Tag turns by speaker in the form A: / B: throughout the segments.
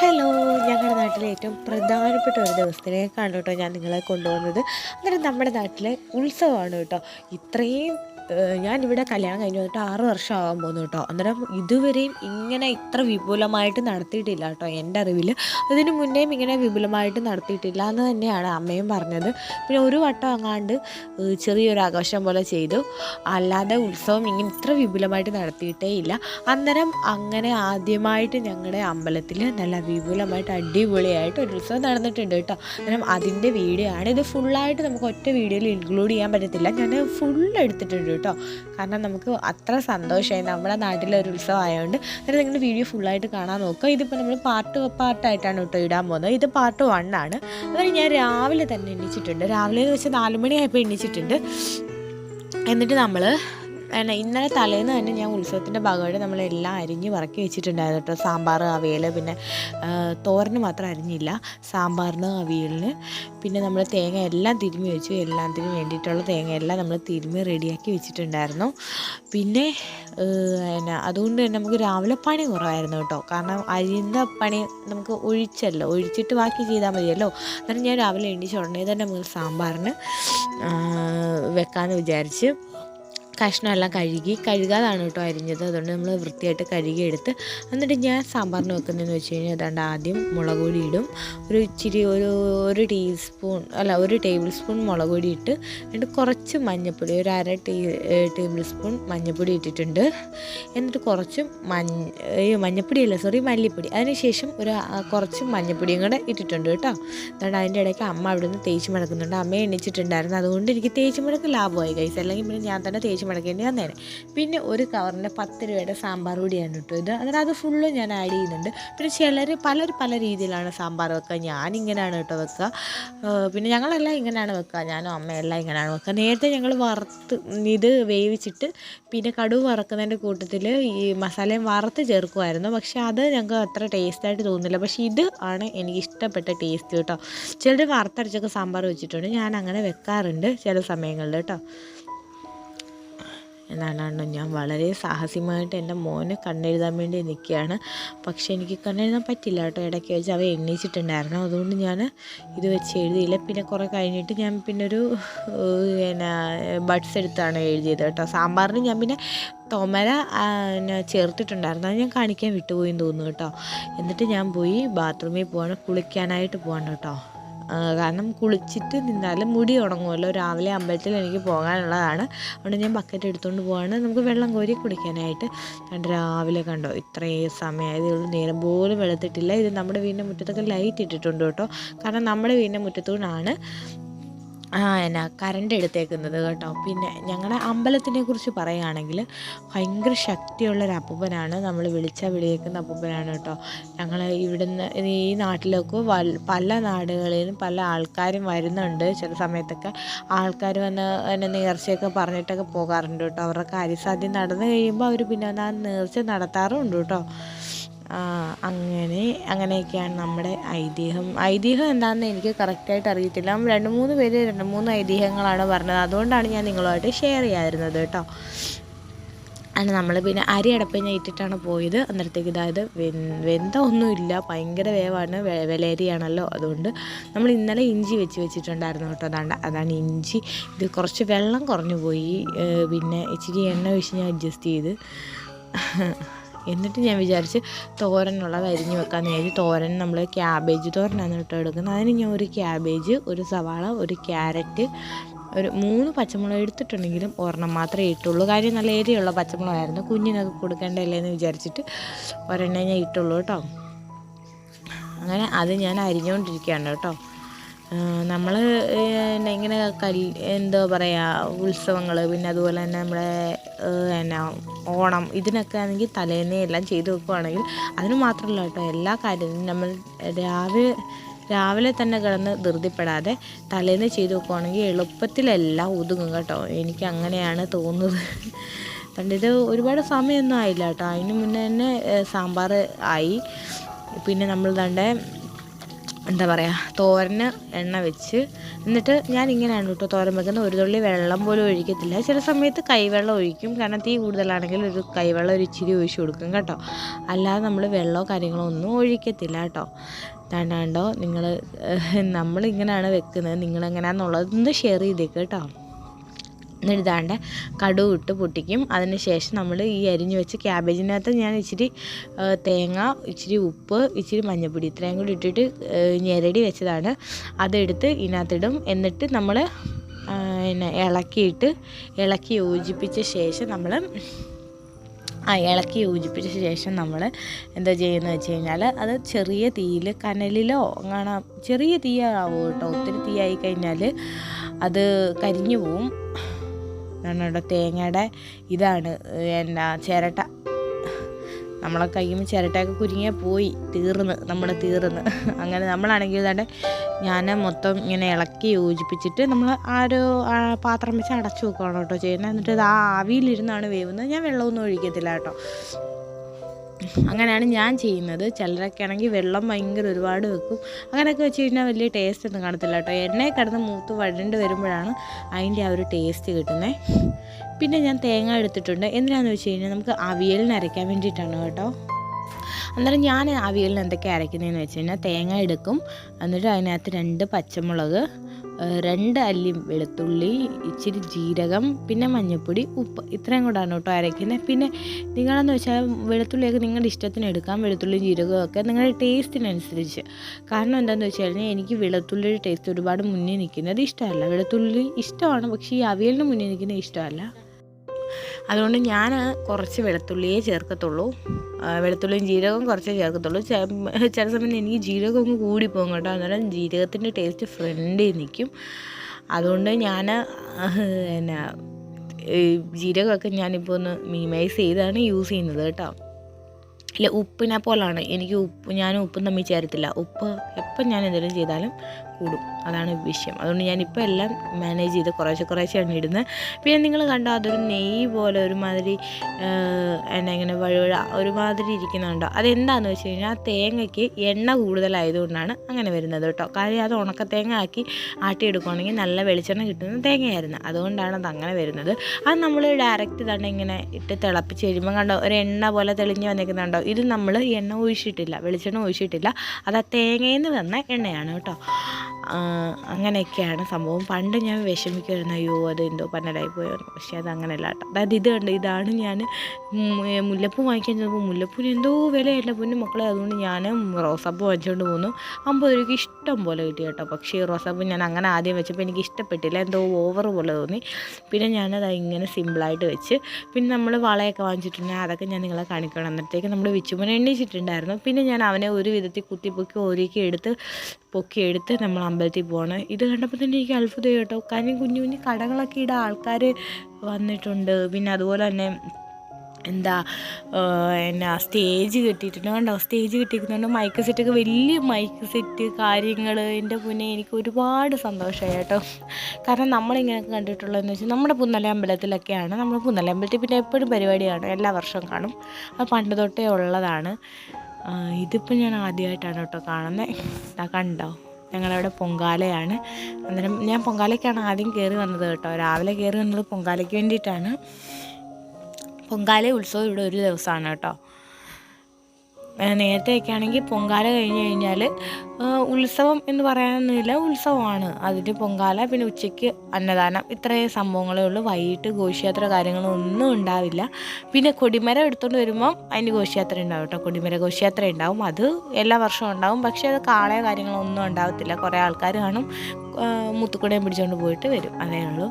A: Hello ഞങ്ങളുടെ നാട്ടിലെ ഏറ്റവും പ്രധാനപ്പെട്ട ഒരു ദിവസത്തിലേക്കാണ് കേട്ടോ ഞാൻ നിങ്ങളെ കൊണ്ടുപോകുന്നത് അന്നേരം നമ്മുടെ നാട്ടിലെ ഉത്സവമാണ് കേട്ടോ. ഇത്രയും ഞാനിവിടെ കല്യാണം കഴിഞ്ഞ് വന്നിട്ട് ആറ് വർഷം ആകാൻ പോകുന്നു കേട്ടോ. അന്നേരം ഇതുവരെയും ഇങ്ങനെ ഇത്ര വിപുലമായിട്ട് നടത്തിയിട്ടില്ല കേട്ടോ എന്റെ അറിവിൽ അതിന് മുന്നേയും ഇങ്ങനെ വിപുലമായിട്ട് നടത്തിയിട്ടില്ല എന്ന് തന്നെയാണ് അമ്മയും പറഞ്ഞത്. പിന്നെ ഒരു വട്ടം അങ്ങാണ്ട് ചെറിയൊരു ആഘോഷം പോലെ ചെയ്തു. അല്ലാതെ ഉത്സവം ഇങ്ങനെ ഇത്ര വിപുലമായിട്ട് നടത്തിയിട്ടേ ഇല്ല. അന്നേരം അങ്ങനെ ആദ്യമായിട്ട് ഞങ്ങളുടെ അമ്പലത്തിൽ നല്ല വിപുലമായിട്ട് അടിപൊളിയായിട്ട് ഒരു ഉത്സവം നടന്നിട്ടുണ്ട് കേട്ടോ. അന്നേരം അതിന്റെ വീഡിയോ ആണ്. ഇത് ഫുള്ളായിട്ട് നമുക്ക് ഒറ്റ വീഡിയോയിൽ ഇൻക്ലൂഡ് ചെയ്യാൻ പറ്റത്തില്ല. ഞാൻ ഫുൾ എടുത്തിട്ടുണ്ട് കേട്ടോ. കാരണം നമുക്ക് അത്ര സന്തോഷമായി നമ്മുടെ നാട്ടിലെ ഒരു ഉത്സവം ആയതുകൊണ്ട് അന്നേരം നിങ്ങൾ വീഡിയോ ഫുള്ളായിട്ട് കാണാൻ നോക്കുക. ഇതിപ്പോൾ നമ്മൾ പാർട്ട് പാർട്ടായിട്ടാണ് കേട്ടോ ഇടാൻ പോകുന്നത്. ഇത് പാർട്ട് വൺ ആണ്. അതുപോലെ ഞാൻ രാവിലെ തന്നെ എണ്ണിച്ചിട്ടുണ്ട്. രാവിലെ എന്ന് വെച്ചാൽ നാല് മണിയായപ്പോൾ എണ്ണിച്ചിട്ടുണ്ട്. എന്നിട്ട് നമ്മൾ എന്നാ ഇന്നലെ തലേന്ന് തന്നെ ഞാൻ ഉത്സവത്തിന്റെ ഭാഗമായിട്ട് നമ്മളെല്ലാം അരിഞ്ഞ് വറക്കി വെച്ചിട്ടുണ്ടായിരുന്നു കേട്ടോ. സാമ്പാർ അവിയൽ പിന്നെ തോരന് മാത്രം അരിഞ്ഞില്ല. സാമ്പാറിന് അവിയലിന് പിന്നെ നമ്മൾ തേങ്ങ എല്ലാം തിരുമ്മി വെച്ചു. എല്ലാത്തിനും വേണ്ടിയിട്ടുള്ള തേങ്ങ എല്ലാം നമ്മൾ തിരുമ്മി റെഡിയാക്കി വെച്ചിട്ടുണ്ടായിരുന്നു. പിന്നെ പിന്നെ അതുകൊണ്ട് തന്നെ നമുക്ക് രാവിലെ പണി കുറവായിരുന്നു കേട്ടോ. കാരണം അരിയുന്ന പണി നമുക്ക് ഒഴിച്ചല്ലോ. ഒഴിച്ചിട്ട് ബാക്കി ചെയ്താൽ മതിയല്ലോ. അന്നേരം ഞാൻ രാവിലെ എണീച്ച ഉടനെ തന്നെ നമ്മൾ സാമ്പാറിന് വെക്കാമെന്ന് വിചാരിച്ച് കഷ്ണമെല്ലാം കഴുകി കഴുകാതാണ് കേട്ടോ അരിഞ്ഞത്. അതുകൊണ്ട് നമ്മൾ വൃത്തിയായിട്ട് കഴുകി എടുത്ത് എന്നിട്ട് ഞാൻ സാമ്പാറിന് വെക്കുന്നതെന്ന് വെച്ച് കഴിഞ്ഞാൽ അതുകൊണ്ട് ആദ്യം മുളക് പൊടി ഇടും. ഒരു ഇച്ചിരി ഒരു ഒരു ടീസ്പൂൺ അല്ല ഒരു ടേബിൾ സ്പൂൺ മുളക് പൊടി ഇട്ട് എന്നിട്ട് കുറച്ച് മഞ്ഞൾപ്പൊടി ഒരു അര ടീ ടേബിൾ സ്പൂൺ മഞ്ഞൾപ്പൊടി ഇട്ടിട്ടുണ്ട്. എന്നിട്ട് കുറച്ച് മഞ്ഞ മഞ്ഞൾപ്പൊടി അല്ല സോറി മല്ലിപ്പൊടി. അതിനുശേഷം ഒരു കുറച്ച് മഞ്ഞൾപ്പൊടിയും കൂടെ ഇട്ടിട്ടുണ്ട് കേട്ടോ. അതുകൊണ്ട് അതിന്റെ ഇടയ്ക്ക് അമ്മ അവിടെ നിന്ന് തേച്ച് മടക്കുന്നുണ്ട്. അമ്മ എണ്ണിച്ചിട്ടുണ്ടായിരുന്നു അതുകൊണ്ട് എനിക്ക് തേച്ച് മടക്ക് ലാഭമായി കൈസ് അല്ലെങ്കിൽ പിന്നെ ഞാൻ തന്നെ തേച്ച് മടക്കേണ്ടി വന്നേനെ. പിന്നെ ഒരു കവറിന് പത്ത് രൂപയുടെ സാമ്പാർ കൂടിയാണ് കേട്ടോ ഇത്. അന്നേരം അത് ഫുള്ളും ഞാൻ ആഡ് ചെയ്യുന്നുണ്ട്. പിന്നെ ചിലർ പലർ പല രീതിയിലാണ് സാമ്പാർ വെക്കുക ഞാനിങ്ങനെയാണ് കേട്ടോ വെക്കുക പിന്നെ ഞങ്ങളെല്ലാം ഇങ്ങനെയാണ് വെക്കുക ഞാനും അമ്മയെല്ലാം ഇങ്ങനെയാണ് വെക്കുക നേരത്തെ ഞങ്ങൾ വറുത്ത് ഇത് വേവിച്ചിട്ട് പിന്നെ കടുവ് വറക്കുന്നതിന്റെ കൂട്ടത്തിൽ ഈ മസാലയും വറുത്ത് ചേർക്കുമായിരുന്നു പക്ഷേ അത് ഞങ്ങൾക്ക് അത്ര ടേസ്റ്റായിട്ട് തോന്നുന്നില്ല. പക്ഷേ ഇത് ആണ് എനിക്ക് ഇഷ്ടപ്പെട്ട ടേസ്റ്റ് കേട്ടോ. ചിലർ വറുത്തരച്ചൊക്കെ സാമ്പാർ വെച്ചിട്ടുണ്ട്. ഞാൻ അങ്ങനെ വെക്കാറുണ്ട് ചില സമയങ്ങളിൽ കേട്ടോ. എന്നാണ് ഞാൻ വളരെ സാഹസികമായിട്ട് എന്റെ മോനെ കണ്ണെഴുതാൻ വേണ്ടി നിൽക്കുകയാണ്. പക്ഷേ എനിക്ക് കണ്ണെഴുതാൻ പറ്റില്ല കേട്ടോ. ഇടയ്ക്ക് വെച്ച് അവ എണ്ണീച്ചിട്ടുണ്ടായിരുന്നു. അതുകൊണ്ട് ഞാൻ ഇത് വെച്ച് എഴുതിയില്ല. പിന്നെ കുറേ കഴിഞ്ഞിട്ട് ഞാൻ പിന്നെ ഒരു പിന്നെ ബഡ്സ് എടുത്താണ് എഴുതിയത് കേട്ടോ. സാമ്പാറിന് ഞാൻ പിന്നെ തൊമര ചേർത്തിട്ടുണ്ടായിരുന്നു. അത് ഞാൻ കാണിക്കാൻ വിട്ടുപോയി തോന്നുന്നു കേട്ടോ. എന്നിട്ട് ഞാൻ പോയി ബാത്റൂമിൽ പോവാണ്. കുളിക്കാനായിട്ട് പോവാണ് കേട്ടോ. കാരണം കുളിച്ചിട്ട് നിന്നാലും മുടി ഉണങ്ങുമല്ലോ. രാവിലെ അമ്പലത്തിൽ എനിക്ക് പോകാനുള്ളതാണ്. അതുകൊണ്ട് ഞാൻ ബക്കറ്റ് എടുത്തുകൊണ്ട് പോവാണ്. നമുക്ക് വെള്ളം കോരി കുടിക്കാനായിട്ട്. കണ്ട് രാവിലെ കണ്ടോ ഇത്രയും സമയമായത് ഉള്ളൂ. നേരം പോലും വെളുത്തിട്ടില്ല. ഇത് നമ്മുടെ വീടിന്റെ മുറ്റത്തൊക്കെ ലൈറ്റ് ഇട്ടിട്ടുണ്ട് കേട്ടോ. കാരണം നമ്മുടെ വീടിന്റെ മുറ്റത്തുനിന്നാണ് ആ എന്നാ കറണ്ട് എടുത്തേക്കുന്നത് കേട്ടോ. പിന്നെ ഞങ്ങളുടെ അമ്പലത്തിനെ കുറിച്ച് പറയുകയാണെങ്കിൽ ഭയങ്കര ശക്തിയുള്ളൊരു അപ്പൂപ്പനാണ്. നമ്മൾ വിളിച്ച വിളിയേക്കുന്ന അപ്പൂപ്പനാണ് കേട്ടോ. ഞങ്ങൾ ഇവിടുന്ന് ഈ നാട്ടിലൊക്കെ പല നാടുകളിലും പല ആൾക്കാരും വരുന്നുണ്ട്. ചില സമയത്തൊക്കെ ആൾക്കാർ വന്ന് എന്നെ നേർച്ചയൊക്കെ പറഞ്ഞിട്ടൊക്കെ പോകാറുണ്ട് കേട്ടോ. അവരുടെ കാര്യസാധ്യം നടന്നു കഴിയുമ്പോൾ അവർ പിന്നെ ആ നേർച്ച നടത്താറുമുണ്ട് കേട്ടോ. അങ്ങനെ അങ്ങനെയൊക്കെയാണ് നമ്മുടെ ഐതിഹ്യം. ഐതിഹ്യം എന്താണെന്ന് എനിക്ക് കറക്റ്റായിട്ട് അറിയത്തില്ല. രണ്ട് മൂന്ന് പേര് രണ്ട് മൂന്ന് ഐതിഹ്യങ്ങളാണ് പറഞ്ഞത്. അതുകൊണ്ടാണ് ഞാൻ നിങ്ങളുമായിട്ട് ഷെയർ ചെയ്യാതിരുന്നത് കേട്ടോ. അങ്ങനെ നമ്മൾ പിന്നെ അരി അടപ്പിഞ്ഞ ഇട്ടിട്ടാണ് പോയത്. അന്നേരത്തേക്ക് ഇതായത് വെന്ത ഒന്നുമില്ല ഭയങ്കര വേവാണ്. വിലയരിയാണല്ലോ അതുകൊണ്ട് നമ്മൾ ഇന്നലെ ഇഞ്ചി വെച്ച് വെച്ചിട്ടുണ്ടായിരുന്നു കേട്ടോ. അതാണ് അതാണ് ഇഞ്ചി. ഇത് കുറച്ച് വെള്ളം കുറഞ്ഞു പോയി. പിന്നെ ഇച്ചിരി എണ്ണ ഒഴിച്ച് ഞാൻ അഡ്ജസ്റ്റ് ചെയ്ത്. എന്നിട്ട് ഞാൻ വിചാരിച്ച് തോരനുള്ളത് അരിഞ്ഞ് വെക്കാൻ നേരി തോരൻ നമ്മൾ ക്യാബേജ് തോരനാണ് കേട്ടോ എടുക്കുന്നത്. അതിന് ഞാൻ ഒരു ക്യാബേജ് ഒരു സവാള ഒരു ക്യാരറ്റ് ഒരു മൂന്ന് പച്ചമുളക് എടുത്തിട്ടുണ്ടെങ്കിലും ഒരെണ്ണം മാത്രമേ ഇട്ടുള്ളൂ. കാര്യം നല്ല എരിയുള്ള പച്ചമുളകായിരുന്നു. കുഞ്ഞിനൊക്കെ കൊടുക്കേണ്ടല്ലേ എന്ന് വിചാരിച്ചിട്ട് ഒരെണ്ണേ ഞാൻ ഇട്ടുള്ളൂ കേട്ടോ. അങ്ങനെ അത് ഞാൻ അരിഞ്ഞുകൊണ്ടിരിക്കുകയാണ് കേട്ടോ. നമ്മൾ ഇങ്ങനെ കൽ എന്താ പറയുക ഉത്സവങ്ങൾ പിന്നെ അതുപോലെ തന്നെ നമ്മുടെ എന്നാ ഓണം ഇതിനൊക്കെ ആണെങ്കിൽ തലേന്നേ എല്ലാം ചെയ്ത് വെക്കുവാണെങ്കിൽ അതിന് മാത്രമല്ല കേട്ടോ എല്ലാ കാര്യത്തിനും നമ്മൾ രാവിലെ രാവിലെ തന്നെ കിടന്ന് ധൃതിപ്പെടാതെ തലേന്ന് ചെയ്ത് വെക്കുവാണെങ്കിൽ എളുപ്പത്തിലെല്ലാം ഒതുങ്ങും കേട്ടോ. എനിക്ക് അങ്ങനെയാണ് തോന്നുന്നത്. അതുകൊണ്ട് ഇത് ഒരുപാട് സമയമൊന്നും ആയില്ല കേട്ടോ. അതിന് മുന്നേ തന്നെ സാമ്പാർ ആയി. പിന്നെ നമ്മൾ ദാണ്ടെ എന്താ പറയുക തോരന് എണ്ണ വെച്ച്. എന്നിട്ട് ഞാൻ ഇങ്ങനെയാണ് കേട്ടോ തോരൻ വെക്കുന്നത്. ഒരു തുള്ളി വെള്ളം പോലും ഒഴിക്കത്തില്ല. ചില സമയത്ത് കൈവെള്ളം ഒഴിക്കും. കാരണം തീ കൂടുതലാണെങ്കിൽ ഒരു കൈവെള്ളം ഒരു ഇച്ചിരി ഒഴിച്ചു കൊടുക്കും കേട്ടോ. അല്ലാതെ നമ്മൾ വെള്ളമോ കാര്യങ്ങളോ ഒന്നും ഒഴിക്കത്തില്ല കേട്ടോ. താണ്ടാണ്ടോ നിങ്ങൾ നമ്മളിങ്ങനെയാണ് വെക്കുന്നത്. നിങ്ങളെങ്ങനെയാണെന്നുള്ളത് ഒന്ന് ഷെയർ ചെയ്തേക്ക് കേട്ടോ. ഇതാണ്ട് കടുവ് ഇട്ട് പൊട്ടിക്കും. അതിനുശേഷം നമ്മൾ ഈ അരിഞ്ഞു വെച്ച ക്യാബേജിനകത്ത് ഞാൻ ഇച്ചിരി തേങ്ങ ഇച്ചിരി ഉപ്പ് ഇച്ചിരി മഞ്ഞൾപ്പൊടി ഇത്രയും കൂടി ഇട്ടിട്ട് ഞെരടി വെച്ചതാണ്. അതെടുത്ത് ഇതിനകത്തിടും. എന്നിട്ട് നമ്മൾ പിന്നെ ഇളക്കിയിട്ട് ഇളക്കി യോജിപ്പിച്ച ശേഷം നമ്മൾ ആ ഇളക്കി യോജിപ്പിച്ച ശേഷം നമ്മൾ എന്താ ചെയ്യുന്നത് വെച്ച് കഴിഞ്ഞാൽ അത് ചെറിയ തീയിൽ കനലിലോ അങ്ങനെ ചെറിയ തീയാവും കേട്ടോ ഒത്തിരി തീയായി കഴിഞ്ഞാൽ അത് കരിഞ്ഞു പോവും. കേട്ടോ തേങ്ങയുടെ ഇതാണ് എന്നാ ചിരട്ട. നമ്മളെ കയ്യുമ്പോൾ ചിരട്ടയൊക്കെ കുരുങ്ങിയാൽ പോയി തീർന്ന് നമ്മുടെ തീർന്ന്. അങ്ങനെ നമ്മളാണെങ്കിൽ ഇതാണ്ട് ഞാൻ മൊത്തം ഇങ്ങനെ ഇളക്കി യോജിപ്പിച്ചിട്ട് നമ്മൾ ആ ഒരു പാത്രം വെച്ച് അടച്ചു വെക്കുകയാണ് കേട്ടോ ചെയ്യുന്നത്. എന്നിട്ട് ഇത് ആ ആവിയിലിരുന്നാണ് വേവുന്നത്. ഞാൻ വെള്ളമൊന്നും ഒഴിക്കത്തില്ല കേട്ടോ. അങ്ങനെയാണ് ഞാൻ ചെയ്യുന്നത്. ചിലരൊക്കെ ആണെങ്കിൽ വെള്ളം ഭയങ്കര ഒരുപാട് വെക്കും. അങ്ങനെയൊക്കെ വെച്ച് കഴിഞ്ഞാൽ വലിയ ടേസ്റ്റ് ഒന്നും കാണത്തില്ല കേട്ടോ. എണ്ണയിൽ കിടന്ന് മൂത്ത് വഴണ്ട് വരുമ്പോഴാണ് അതിന്റെ ആ ഒരു ടേസ്റ്റ് കിട്ടുന്നത് പിന്നെ ഞാൻ തേങ്ങ എടുത്തിട്ടുണ്ട്. എന്തിനാണെന്ന് വെച്ച് കഴിഞ്ഞാൽ നമുക്ക് അവിയലിന് അരയ്ക്കാൻ വേണ്ടിയിട്ടാണ് കേട്ടോ. അന്നേരം ഞാൻ അവിയലിന് എന്തൊക്കെ അരയ്ക്കുന്നതെന്ന് വെച്ച് കഴിഞ്ഞാൽ തേങ്ങ എടുക്കും. എന്നിട്ട് അതിനകത്ത് രണ്ട് പച്ചമുളക് രണ്ട് അല്ലി വെളുത്തുള്ളി ഇച്ചിരി ജീരകം പിന്നെ മഞ്ഞൾപ്പൊടി ഉപ്പ്. ഇത്രയും കൂടാണ് കേട്ടോ അരയ്ക്കുന്നത് പിന്നെ നിങ്ങളെന്ന് വെച്ചാൽ വെളുത്തുള്ളിയൊക്കെ നിങ്ങളുടെ ഇഷ്ടത്തിന് എടുക്കാം. വെളുത്തുള്ളിയും ജീരകവും ഒക്കെ നിങ്ങളുടെ ടേസ്റ്റിനനുസരിച്ച്. കാരണം എന്താണെന്ന് വെച്ച് കഴിഞ്ഞാൽ എനിക്ക് വെളുത്തുള്ളിയുടെ ടേസ്റ്റ് ഒരുപാട് മുന്നിൽ നിൽക്കുന്നത് ഇഷ്ടമല്ല. വെളുത്തുള്ളി ഇഷ്ടമാണ് പക്ഷേ ഈ അവിയലിന് മുന്നിൽ നിൽക്കുന്നത് ഇഷ്ടമല്ല. അതുകൊണ്ട് ഞാൻ കുറച്ച് വെളുത്തുള്ളിയേ ചേർക്കത്തുള്ളൂ. വെളുത്തുള്ളിയും ജീരകവും കുറച്ചേ ചേർക്കത്തുള്ളൂ. ചില സമയത്ത് എനിക്ക് ജീരകം കൂടി കൂടിപ്പോകും കേട്ടോ. അന്നേരം ജീരകത്തിന്റെ ടേസ്റ്റ് ഫ്രണ്ടിൽ നിൽക്കും. അതുകൊണ്ട് ഞാൻ എന്നാ ജീരകമൊക്കെ ഞാനിപ്പോൾ ഒന്ന് മിനിമൈസ് ചെയ്താണ് യൂസ് ചെയ്യുന്നത് കേട്ടോ. ഇല്ല ഉപ്പിനെ പോലാണ്. എനിക്ക് ഉപ്പ് ഞാൻ ഉപ്പും തമ്മിൽ ചേരത്തില്ല. ഉപ്പ് എപ്പം ഞാൻ എന്തെങ്കിലും ചെയ്താലും കൂടും. അതാണ് വിഷയം. അതുകൊണ്ട് ഞാനിപ്പോൾ എല്ലാം മാനേജ് ചെയ്ത് കുറേശ്ശെ കുറേശ്ശെയാണ് ഇടുന്നത്. പിന്നെ നിങ്ങൾ കണ്ടോ അതൊരു നെയ്യ് പോലെ ഒരുമാതിരി എന്നാ ഇങ്ങനെ വഴുവഴ ഒരുമാതിരി ഇരിക്കുന്നുണ്ടോ? അതെന്താണെന്ന് വെച്ച് കഴിഞ്ഞാൽ ആ തേങ്ങയ്ക്ക് എണ്ണ കൂടുതലായതുകൊണ്ടാണ് അങ്ങനെ വരുന്നത് കേട്ടോ. കാര്യം അത് ഉണക്ക തേങ്ങ ആക്കി ആട്ടിയെടുക്കുകയാണെങ്കിൽ നല്ല വെളിച്ചെണ്ണ കിട്ടുന്ന തേങ്ങയായിരുന്നു. അതുകൊണ്ടാണ് അത് അങ്ങനെ വരുന്നത്. അത് നമ്മൾ ഡയറക്റ്റ് തന്നെ ഇങ്ങനെ ഇട്ട് തിളപ്പിച്ച് കഴിയുമ്പോൾ കണ്ടോ ഒരു എണ്ണ പോലെ തെളിഞ്ഞ് വന്നിരിക്കുന്നുണ്ടോ ഇത് നമ്മൾ എണ്ണ ഒഴിച്ചിട്ടില്ല വെളിച്ചെണ്ണ ഒഴിച്ചിട്ടില്ല. അത് ആ തേങ്ങയിൽ നിന്ന് വന്ന എണ്ണയാണ് കേട്ടോ. അങ്ങനെയൊക്കെയാണ് സംഭവം. പണ്ട് ഞാൻ വിഷമിക്കുമായിരുന്നു അയ്യോ അത് എന്തോ പന്നലായി പോയെന്ന്. പക്ഷേ അത് അങ്ങനെയല്ല കേട്ടോ. അതായത് ഇത് കണ്ട് ഇതാണ് ഞാൻ മുല്ലപ്പൂ വാങ്ങിക്കാൻ ചെന്നപ്പോൾ മുല്ലപ്പൂന് എന്തോ വിലയല്ല പൊന്നു മക്കളെ. അതുകൊണ്ട് ഞാൻ റോസാപ്പൂ വാങ്ങിച്ചുകൊണ്ട് പോന്നു. അമ്പത് രൂപയ്ക്ക് ഇഷ്ടം പോലെ കിട്ടി കേട്ടോ. പക്ഷേ റോസാപ്പൂ ഞാൻ അങ്ങനെ ആദ്യം വെച്ചപ്പോൾ എനിക്ക് ഇഷ്ടപ്പെട്ടില്ല. എന്തോ ഓവർ പോലെ തോന്നി. പിന്നെ ഞാനത് ഇങ്ങനെ സിമ്പിളായിട്ട് വെച്ച് പിന്നെ നമ്മൾ വളയൊക്കെ വാങ്ങിച്ചിട്ടുണ്ടെങ്കിൽ അതൊക്കെ ഞാൻ നിങ്ങളെ കാണിക്കണം അന്നേരത്തേക്ക് നമ്മൾ വിച്ചുമനെ എണ്ണിച്ചിട്ടുണ്ടായിരുന്നു. പിന്നെ ഞാൻ അവനെ ഒരു വിധത്തിൽ കുത്തിപ്പൊക്കി ഒരുക്കി എടുത്ത് പൊക്കി എടുത്ത് നമ്മൾ അമ്പലത്തിൽ പോവാണ്. ഇത് കണ്ടപ്പോൾ തന്നെ എനിക്ക് അത്ഭുതം കേട്ടോ. കാര്യം കുഞ്ഞു കുഞ്ഞു കടകളൊക്കെ ഇടാൻ ആൾക്കാർ വന്നിട്ടുണ്ട്. പിന്നെ അതുപോലെ തന്നെ എന്താ എന്നാ സ്റ്റേജ് കെട്ടിയിട്ടുണ്ട്. കണ്ടോ? സ്റ്റേജ് കെട്ടിയിരിക്കുന്നുണ്ട് മൈക്ക് സെറ്റൊക്കെ വലിയ മൈക്ക് സെറ്റ് കാര്യങ്ങൾ എന്റെ പുന്നെ എനിക്ക് ഒരുപാട് സന്തോഷമായി കേട്ടോ. കാരണം നമ്മളിങ്ങനെയൊക്കെ കണ്ടിട്ടുള്ളതെന്ന് വെച്ചാൽ നമ്മുടെ പുന്നല അമ്പലത്തിലൊക്കെയാണ്. നമ്മൾ പുന്നല അമ്പലത്തിൽ പിന്നെ എപ്പോഴും പരിപാടിയാണ്. എല്ലാ വർഷവും കാണും. അത് പണ്ട് തൊട്ടേ ഉള്ളതാണ്. ഇതിപ്പോൾ ഞാൻ ആദ്യമായിട്ടാണ് കേട്ടോ കാണുന്നത് കണ്ടോ? ഞങ്ങളവിടെ പൊങ്കാലയാണ്. അന്നേരം ഞാൻ പൊങ്കാലയ്ക്കാണ് ആദ്യം കയറി വന്നത് കേട്ടോ. രാവിലെ കയറി വന്നത് പൊങ്കാലയ്ക്ക് വേണ്ടിയിട്ടാണ്. പൊങ്കാല ഉത്സവം ഇവിടെ ഒരു ദിവസമാണ് കേട്ടോ. നേരത്തെയൊക്കെ ആണെങ്കിൽ പൊങ്കാല കഴിഞ്ഞ് കഴിഞ്ഞാൽ ഉത്സവം എന്ന് പറയാനൊന്നുമില്ല ഉത്സവമാണ്. അതിന് പൊങ്കാല പിന്നെ ഉച്ചയ്ക്ക് അന്നദാനം ഇത്രയും സംഭവങ്ങളേ ഉള്ളൂ. വൈകിട്ട് ഘോഷയാത്ര കാര്യങ്ങളൊന്നും ഉണ്ടാവില്ല. പിന്നെ കൊടിമരം എടുത്തുകൊണ്ട് വരുമ്പം അതിന് ഘോഷയാത്ര ഉണ്ടാവും കേട്ടോ. കൊടിമര ഘോഷയാത്ര ഉണ്ടാവും. അത് എല്ലാ വർഷവും ഉണ്ടാവും. പക്ഷേ അത് കാളയോ കാര്യങ്ങളൊന്നും ഉണ്ടാവത്തില്ല. കുറേ ആൾക്കാർ കാണും മുത്തുക്കുടയും പിടിച്ചുകൊണ്ട് പോയിട്ട് വരും. അതേ ഉള്ളൂ.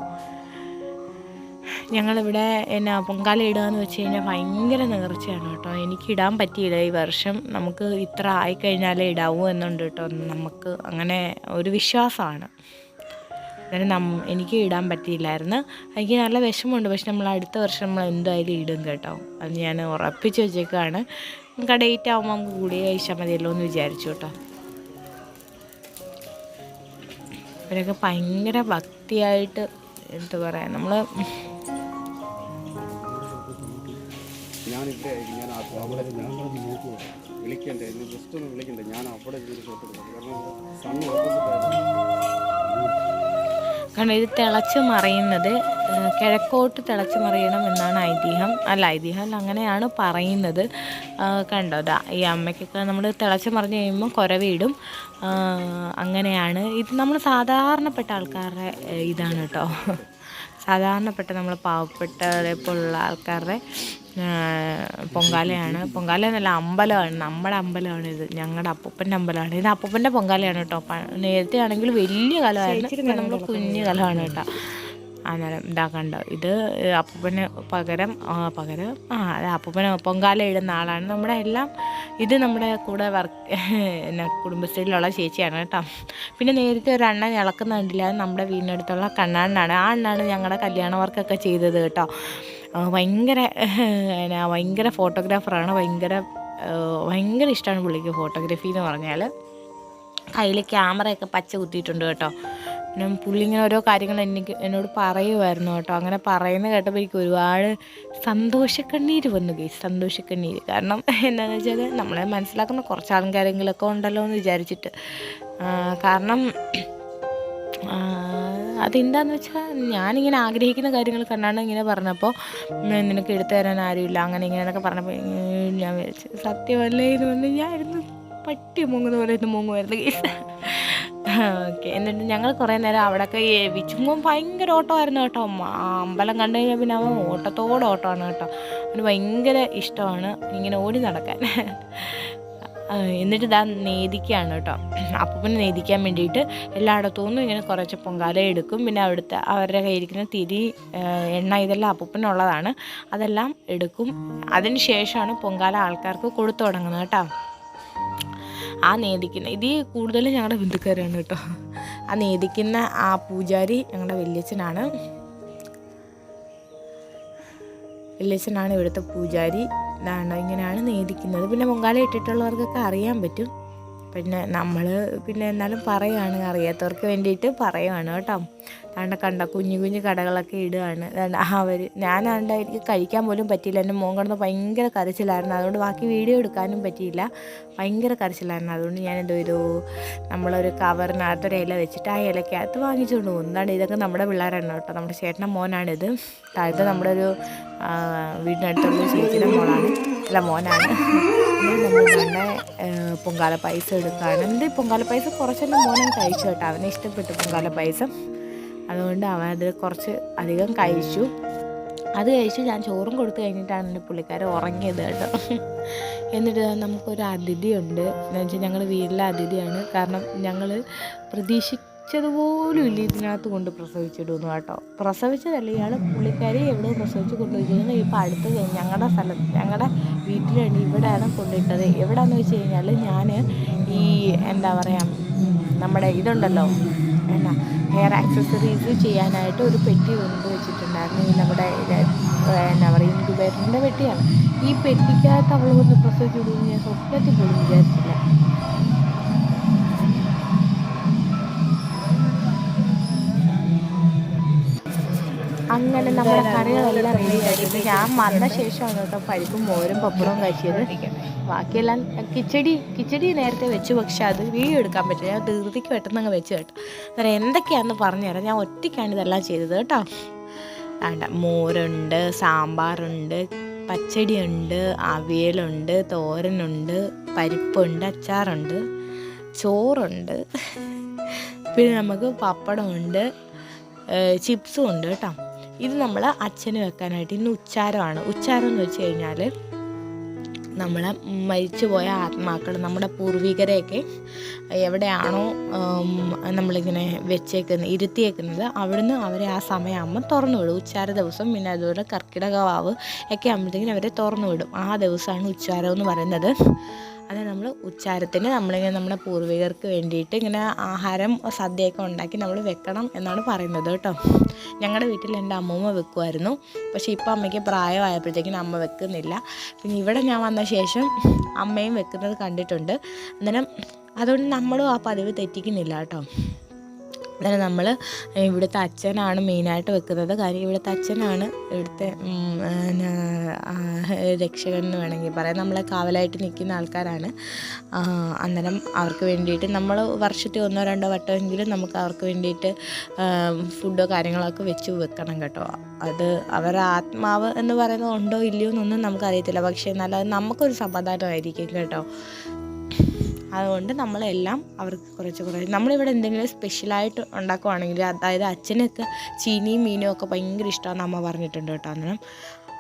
A: ഞങ്ങളിവിടെ എന്നാ പൊങ്കാല ഇടുക എന്ന് വെച്ച് കഴിഞ്ഞാൽ ഭയങ്കര നേർച്ചയാണ് കേട്ടോ. എനിക്ക് ഇടാൻ പറ്റിയില്ല. ഈ വർഷം നമുക്ക് ഇത്ര ആയിക്കഴിഞ്ഞാലേ ഇടാവൂ എന്നുണ്ട് കേട്ടോ. നമുക്ക് അങ്ങനെ ഒരു വിശ്വാസമാണ്. അന്നേരം നം എനിക്ക് ഇടാൻ പറ്റിയില്ലായിരുന്നു. എനിക്ക് നല്ല വിഷമമുണ്ട്. പക്ഷെ നമ്മൾ അടുത്ത വർഷം നമ്മൾ എന്തായാലും ഇടും കേട്ടോ. അത് ഞാൻ ഉറപ്പിച്ച് വെച്ചേക്കാണ് നമുക്ക് ആ ഡേറ്റ് ആകുമ്പോൾ നമുക്ക് കൂടി കഴിച്ചാൽ മതിയല്ലോ എന്ന് വിചാരിച്ചു കേട്ടോ. ഇവരൊക്കെ ഭയങ്കര ഭക്തിയായിട്ട് എന്താ പറയുക നമ്മൾ
B: ഞാനിവിടെ ഞാൻ ആ അവിടെ ഞാൻ നോക്കുക വിളിക്കണ്ടേ? ഇന്ന് ജസ്റ്റ് ഒന്ന് വിളിക്കണ്ടേ. ഞാൻ അവിടെ ഇരുന്ന് ഷോട്ട് കാരണം
A: കാരണം ഇത് തിളച്ച് മറിയുന്നത്. കിഴക്കോട്ട് തിളച്ച് മറിയണം എന്നാണ് ഐതിഹ്യം. അല്ല ഐതിഹ്യം അല്ല അങ്ങനെയാണ് പറയുന്നത്. കണ്ടോ ഈ അമ്മയ്ക്കൊക്കെ നമ്മൾ തിളച്ച് മറിഞ്ഞ് കഴിയുമ്പോൾ കുരവിടും അങ്ങനെയാണ്. ഇത് നമ്മൾ സാധാരണപ്പെട്ട ആൾക്കാരുടെ ഇതാണ് കേട്ടോ. സാധാരണപ്പെട്ട നമ്മൾ പാവപ്പെട്ടവരെ പോലുള്ള ആൾക്കാരുടെ പൊങ്കാലയാണ്. പൊങ്കാല എന്നല്ല അമ്പലമാണ്. നമ്മുടെ അമ്പലമാണ് ഇത്. ഞങ്ങളുടെ അപ്പൂപ്പന്റെ അമ്പലമാണ്. ഇത് അപ്പൂപ്പന്റെ പൊങ്കാലയാണ് കേട്ടോ നേരത്തെ ആണെങ്കിൽ വലിയ കലമായിരുന്നു. ഇപ്പം നമ്മൾ കുഞ്ഞു കലമാണ് കേട്ടോ അന്നേരം ഇതാക്കണ്ട. കണ്ടോ ഇത് അപ്പൂപ്പന് പകരം പകരം ആ അത് അപ്പൂപ്പന് പൊങ്കാല ഇടുന്ന ആളാണ്. നമ്മുടെ എല്ലാം ഇത് നമ്മുടെ കൂടെ വർക്ക് എന്നാ കുടുംബശ്രീയിലുള്ള ചേച്ചിയാണ് കേട്ടോ പിന്നെ നേരത്തെ ഒരു അണ്ണൻ ഇളക്കുന്നുണ്ടില്ല? അത് നമ്മുടെ വീടിനടുത്തുള്ള കണ്ണാണ്ണനാണ് ആ അണ്ണാണ് ഞങ്ങളുടെ കല്യാണ വർക്കൊക്കെ ചെയ്തത് കേട്ടോ ഭയങ്കര എന്നാ ഭയങ്കര ഫോട്ടോഗ്രാഫറാണ്. ഭയങ്കര ഭയങ്കര ഇഷ്ടമാണ് പുള്ളിക്ക് ഫോട്ടോഗ്രാഫി എന്ന് പറഞ്ഞാൽ കയ്യിൽ ക്യാമറയൊക്കെ പച്ച കുത്തിയിട്ടുണ്ട് കേട്ടോ. പിന്നെ പുള്ളി ഇങ്ങനെ ഓരോ കാര്യങ്ങൾ എനിക്ക് എന്നോട് പറയുമായിരുന്നു കേട്ടോ. അങ്ങനെ പറയുന്ന കേട്ടപ്പോൾ എനിക്ക് ഒരുപാട് സന്തോഷക്കണ്ണീര് വന്നു ഗൈസ് സന്തോഷക്കണ്ണീര്. കാരണം എന്താണെന്ന് വെച്ചാൽ നമ്മളെ മനസ്സിലാക്കുന്ന കുറച്ച് ആൾക്കാരെങ്കിലൊക്കെ ഉണ്ടല്ലോ എന്ന് വിചാരിച്ചിട്ട്. കാരണം അതെന്താന്ന് വെച്ചാൽ ഞാനിങ്ങനെ ആഗ്രഹിക്കുന്ന കാര്യങ്ങൾ കണ്ടാണ് ഇങ്ങനെ പറഞ്ഞപ്പോൾ നിനക്ക് എടുത്തു തരാൻ ആരുമില്ല. അങ്ങനെ ഇങ്ങനെയൊക്കെ പറഞ്ഞപ്പോൾ ഞാൻ വിചാരിച്ചു സത്യമല്ലേ? എന്ന് പറഞ്ഞ് ഞാനിരുന്ന് പട്ടി മുങ്ങുന്ന പോലെ ഇരുന്ന് മുങ്ങുമായിരുന്നു കേസ് ഓക്കെ എന്നിട്ട് ഞങ്ങൾ കുറേ നേരം അവിടെയൊക്കെ വിച്ചുമ്പോൾ ഭയങ്കര ഓട്ടമായിരുന്നു കേട്ടോ. അമ്പലം കണ്ടു കഴിഞ്ഞാൽ പിന്നെ അവൻ ഓട്ടത്തോടെ ഓട്ടമാണ് കേട്ടോ. അവന് ഭയങ്കര ഇഷ്ടമാണ് ഇങ്ങനെ ഓടി നടക്കാൻ. എന്നിട്ട് ഇതാ നേദിക്കുകയാണ് കേട്ടോ. അപ്പൂപ്പനെ നേദിക്കാൻ വേണ്ടിയിട്ട് എല്ലായിടത്തു നിന്നും ഇങ്ങനെ കുറച്ച് പൊങ്കാല എടുക്കും. പിന്നെ അവിടുത്തെ അവരുടെ കയ്യിരിക്കുന്ന തിരി എണ്ണ ഇതെല്ലാം അപ്പൂപ്പനുള്ളതാണ്. അതെല്ലാം എടുക്കും. അതിന് ശേഷമാണ് പൊങ്കാല ആൾക്കാർക്ക് കൊടുത്തു തുടങ്ങുന്നത് കേട്ടോ. ആ നേദിക്കുന്ന ഇത് കൂടുതലും ഞങ്ങളുടെ ബന്ധുക്കാരാണ് കേട്ടോ. ആ നേദിക്കുന്ന ആ പൂജാരി ഞങ്ങളുടെ വല്യച്ഛനാണ്. വല്യച്ഛനാണ് ഇവിടുത്തെ പൂജാരി. ഇതാണ് ഇങ്ങനെയാണ് നേദിക്കുന്നത് പിന്നെ മുങ്കാല ഇട്ടിട്ടുള്ളവർക്കൊക്കെ അറിയാൻ പറ്റും. പിന്നെ നമ്മൾ പിന്നെ എന്നാലും പറയുകയാണ് അറിയാത്തവർക്ക് വേണ്ടിയിട്ട് പറയുകയാണ് കേട്ടോ. താണ്ട കണ്ട കുഞ്ഞു കുഞ്ഞു കടകളൊക്കെ ഇടുകയാണ് അവർ ഞാനാണ്ട് എനിക്ക് കഴിക്കാൻ പോലും പറ്റിയില്ല. എന്റെ മോൻ കിടന്ന് ഭയങ്കര കരച്ചിലായിരുന്നു. അതുകൊണ്ട് ബാക്കി വീഡിയോ എടുക്കാനും പറ്റിയില്ല. ഭയങ്കര കരച്ചിലായിരുന്നു. അതുകൊണ്ട് ഞാൻ എന്തോ ചെയ്തു. നമ്മളൊരു കവറിനകത്ത് ഒരു ഇല വെച്ചിട്ട് ആ ഇലക്കകത്ത് വാങ്ങിച്ചുകൊണ്ട് പോകും എന്താണ് ഇതൊക്കെ നമ്മുടെ പിള്ളേരാണ് കേട്ടോ. നമ്മുടെ ചേട്ടന്റെ മോനാണിത് താഴത്തെ നമ്മുടെ ഒരു വീടിനടുത്തുള്ള ചേച്ചിയുടെ മോളാണ്. അല്ല മോനാണ്. നമ്മൾ പൊങ്കാല പൈസ എടുക്കുകയാണ് എന്ത് പൊങ്കാല പൈസ കുറച്ചെല്ലാം മോനെ കഴിച്ചു കേട്ടോ. അവനെ ഇഷ്ടപ്പെട്ടു പൊങ്കാല പൈസ അതുകൊണ്ട് അവൻ അത് കുറച്ച് അധികം കഴിച്ചു. അത് കഴിച്ച് ഞാൻ ചോറും കൊടുത്തു കഴിഞ്ഞിട്ടാണ് എന്റെ പുള്ളിക്കാരൻ ഉറങ്ങിയത് കേട്ടോ. എന്നിട്ട് നമുക്കൊരു അതിഥിയുണ്ട് എന്ന് വെച്ചാൽ ഞങ്ങൾ വീട്ടിലെ അതിഥിയാണ്. കാരണം ഞങ്ങൾ പ്രതീക്ഷിച്ചതുപോലും ഇല്ല ഇതിനകത്ത് കൊണ്ട് പ്രസവിച്ചിടുന്നു കേട്ടോ. പ്രസവിച്ചതല്ല ഇയാൾ പുള്ളിക്കാരി എവിടെ പ്രസവിച്ച് കൊണ്ടുപോയിരിക്കുന്നത് ഇപ്പോൾ അടുത്ത് ഞങ്ങളുടെ സ്ഥലത്ത് ഞങ്ങളുടെ വീട്ടിലുണ്ട്. ഇവിടെയാണ് കൊണ്ടിട്ടത് എവിടെയാണെന്ന് വെച്ച് കഴിഞ്ഞാൽ ഞാൻ ഈ എന്താ പറയുക നമ്മുടെ ഇതുണ്ടല്ലോ എന്നാ ഹെയർ ആക്സസറീസ് ചെയ്യാനായിട്ട് ഒരു പെട്ടി കൊണ്ട് വെച്ചിട്ടുണ്ടായിരുന്നു. ഈ നമ്മുടെ എന്താ പറയുക ഇൻക്യുബേറ്ററിന്റെ പെട്ടിയാണ്. ഈ പെട്ടിക്കകത്ത് അവൾ കൊണ്ട് പ്രസവിച്ചു ഞാൻ സ്വപ്നത്തിൽ പോലും വിചാരിച്ചില്ല. അങ്ങനെ നമ്മുടെ കറികളെല്ലാം റെഡി ആയിട്ട് ഞാൻ വന്ന ശേഷമാണ് കേട്ടോ പരിപ്പും മോരും പപ്പടവും കഴിച്ചത്. ബാക്കിയെല്ലാം കിച്ചടി കിച്ചടി നേരത്തെ വെച്ചു. പക്ഷെ അത് വീഡിയോ എടുക്കാൻ പറ്റില്ല. ഞാൻ ധൃതിക്ക് പെട്ടെന്ന് അങ്ങ് വെച്ച് കേട്ടോ. അന്നേരം എന്തൊക്കെയാണെന്ന് പറഞ്ഞുതരാം ഞാൻ ഒറ്റയ്ക്കാണ് ഇതെല്ലാം ചെയ്തത് കേട്ടോ. വേണ്ട. മോരുണ്ട് സാമ്പാറുണ്ട് പച്ചടിയുണ്ട് അവിയലുണ്ട് തോരനുണ്ട് പരിപ്പുണ്ട് അച്ചാറുണ്ട് ചോറുണ്ട്. പിന്നെ നമുക്ക് പപ്പടമുണ്ട് ചിപ്സും ഉണ്ട് കേട്ടോ. ഇത് നമ്മൾ അച്ഛന് വെക്കാനായിട്ട് ഇന്ന് ഉച്ചാരമാണ്. ഉച്ചാരം എന്ന് വെച്ച് കഴിഞ്ഞാൽ നമ്മളെ മരിച്ചുപോയ ആത്മാക്കൾ നമ്മുടെ പൂർവികരെയൊക്കെ എവിടെയാണോ നമ്മളിങ്ങനെ വെച്ചേക്കുന്നത് ഇരുത്തിയേക്കുന്നത് അവിടുന്ന് അവരെ ആ സമയമാകുമ്പോൾ തുറന്നു വിടും ഉച്ചാര ദിവസം പിന്നെ അതുപോലെ കർക്കിടക വാവ് ഒക്കെ ആകുമ്പോഴത്തേക്കും അവരെ തുറന്നു വിടും ആ ദിവസമാണ് ഉച്ചാരം എന്ന് പറയുന്നത്. അത് നമ്മൾ ഉച്ചാരത്തിന് നമ്മളിങ്ങനെ നമ്മുടെ പൂർവികർക്ക് വേണ്ടിയിട്ട് ഇങ്ങനെ ആഹാരം സദ്യയൊക്കെ ഉണ്ടാക്കി നമ്മൾ വെക്കണം എന്നാണ് പറയുന്നത് കേട്ടോ. ഞങ്ങളുടെ വീട്ടിൽ എന്റെ അമ്മൂമ്മ വെക്കുമായിരുന്നു. പക്ഷേ ഇപ്പോൾ അമ്മയ്ക്ക് പ്രായമായപ്പോഴത്തേക്കിനും അമ്മ വെക്കുന്നില്ല. പിന്നെ ഇവിടെ ഞാൻ വന്ന ശേഷം അമ്മയും വെക്കുന്നത് കണ്ടിട്ടുണ്ട്. അന്നേരം അതുകൊണ്ട് നമ്മളും ആ പതിവ് തെറ്റിക്കുന്നില്ല കേട്ടോ. അന്നേരം നമ്മൾ ഇവിടുത്തെ അച്ഛനാണ് മെയിനായിട്ട് വെക്കുന്നത്. കാര്യം ഇവിടുത്തെ അച്ഛനാണ് ഇവിടുത്തെ രക്ഷകൻ എന്ന് വേണമെങ്കിൽ പറയാം. നമ്മളെ കാവലായിട്ട് നിൽക്കുന്ന ആൾക്കാരാണ്. അന്നേരം അവർക്ക് വേണ്ടിയിട്ട് നമ്മൾ വർഷത്തിൽ ഒന്നോ രണ്ടോ വട്ടമെങ്കിലും നമുക്ക് അവർക്ക് വേണ്ടിയിട്ട് ഫുഡോ കാര്യങ്ങളൊക്കെ വെച്ച് വെക്കണം കേട്ടോ. അത് അവരുടെ ആത്മാവ് എന്ന് പറയുന്നത് ഉണ്ടോ ഇല്ലയോ എന്നൊന്നും നമുക്കറിയത്തില്ല. പക്ഷേ എന്നാലും നമുക്കൊരു സമാധാനമായിരിക്കും കേട്ടോ. അതുകൊണ്ട് നമ്മളെല്ലാം അവർക്ക് കുറച്ച് കുറച്ച് നമ്മളിവിടെ എന്തെങ്കിലും സ്പെഷ്യലായിട്ട് ഉണ്ടാക്കുവാണെങ്കിൽ അതായത് അച്ഛനൊക്കെ ചീനിയും മീനും ഒക്കെ ഭയങ്കര ഇഷ്ടമാണെന്ന് അമ്മ പറഞ്ഞിട്ടുണ്ട് കേട്ടോ അന്നേരം.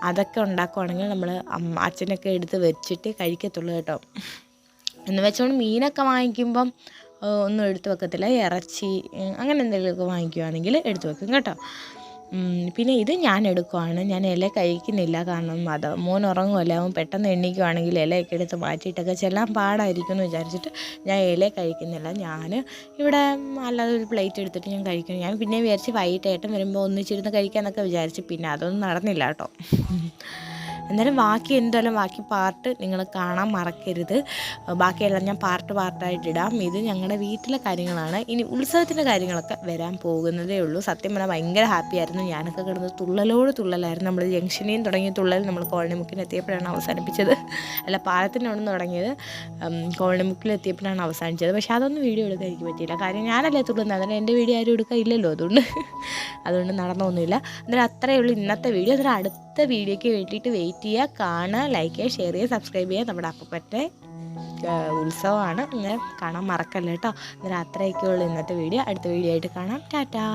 A: അതൊക്കെ ഉണ്ടാക്കുവാണെങ്കിൽ നമ്മൾ അച്ഛനൊക്കെ എടുത്ത് വെച്ചിട്ട് കഴിക്കത്തുള്ളൂ കേട്ടോ. എന്ന് വെച്ചുകൊണ്ട് മീനൊക്കെ വാങ്ങിക്കുമ്പം ഒന്നും എടുത്തു വെക്കത്തില്ല. ഇറച്ചി അങ്ങനെ എന്തെങ്കിലുമൊക്കെ വാങ്ങിക്കുവാണെങ്കിൽ എടുത്തു വെക്കും കേട്ടോ. പിന്നെ ഇത് ഞാൻ എടുക്കുവാണ്. ഞാൻ ഇല കഴിക്കുന്നില്ല. കാരണം അത് മോൻ ഉറങ്ങുമല്ലോ. അവൻ പെട്ടെന്ന് എണ്ണിക്കുവാണെങ്കിൽ ഇലയൊക്കെ എടുത്ത് മാറ്റിയിട്ടൊക്കെ ചെല്ലാൻ പാടായിരിക്കും എന്ന് വിചാരിച്ചിട്ട് ഞാൻ ഇല കഴിക്കുന്നില്ല. ഞാൻ ഇവിടെ അല്ലാതെ ഒരു പ്ലേറ്റ് എടുത്തിട്ട് ഞാൻ കഴിക്കുന്നു. ഞാൻ പിന്നെ വിചാരിച്ച് വൈകിട്ട് ഏട്ടൻ വരുമ്പോൾ ഒന്നിച്ചിരുന്ന് കഴിക്കാമെന്നൊക്കെ വിചാരിച്ച്. പിന്നെ അതൊന്നും നടന്നില്ല കേട്ടോ. എന്നാലും ബാക്കി എന്തായാലും ബാക്കി പാർട്ട് നിങ്ങൾ കാണാൻ മറക്കരുത്. ബാക്കിയെല്ലാം ഞാൻ പാർട്ട് പാർട്ടായിട്ട് ഇടാം. ഇത് ഞങ്ങളുടെ വീട്ടിലെ കാര്യങ്ങളാണ്. ഇനി ഉത്സവത്തിന്റെ കാര്യങ്ങളൊക്കെ വരാൻ പോകുന്നതേ ഉള്ളൂ. സത്യം പറഞ്ഞാൽ ഭയങ്കര ഹാപ്പി ആയിരുന്നു. ഞാനൊക്കെ കിടന്ന് തുള്ളലോട് തുള്ളലായിരുന്നു. നമ്മൾ ജംഗ്ഷനിൽ തുടങ്ങിയ തുള്ളൽ നമ്മൾ കോളനിമുക്കിന് എത്തിയപ്പോഴാണ് അവസാനിപ്പിച്ചത്. അല്ല പാലത്തിന്റെ തുടങ്ങിയത്. കോളനിമുക്കിൽ എത്തിയപ്പോഴാണ് അവസാനിച്ചത്. പക്ഷേ അതൊന്നും വീഡിയോ എടുക്കാൻ എനിക്ക് പറ്റിയില്ല. കാര്യം ഞാനല്ലേ തുള്ളുന്നത്? അതിന് എന്റെ വീഡിയോ ആരും എടുക്കാൻ ഇല്ലല്ലോ അതുകൊണ്ട്. അതുകൊണ്ട് നടന്നൊന്നുമില്ല. അന്നേരം അത്രയേ ഉള്ളൂ ഇന്നത്തെ വീഡിയോ. അന്നേരം അടുത്ത വീഡിയോയ്ക്ക് വേണ്ടിയിട്ട് വെയിറ്റ് ചെയ്യുക കാണുക ലൈക്ക് ചെയ്യുക ഷെയർ ചെയ്യുക സബ്സ്ക്രൈബ് ചെയ്യുക നമ്മുടെ അപ്പപ്പറ്റെ ഉത്സവമാണ്. ഇങ്ങനെ കാണാൻ മറക്കല്ല കേട്ടോ. ഉള്ളൂ ഇന്നത്തെ വീഡിയോ. അടുത്ത വീഡിയോ ആയിട്ട് കാണാം. ടാറ്റാ.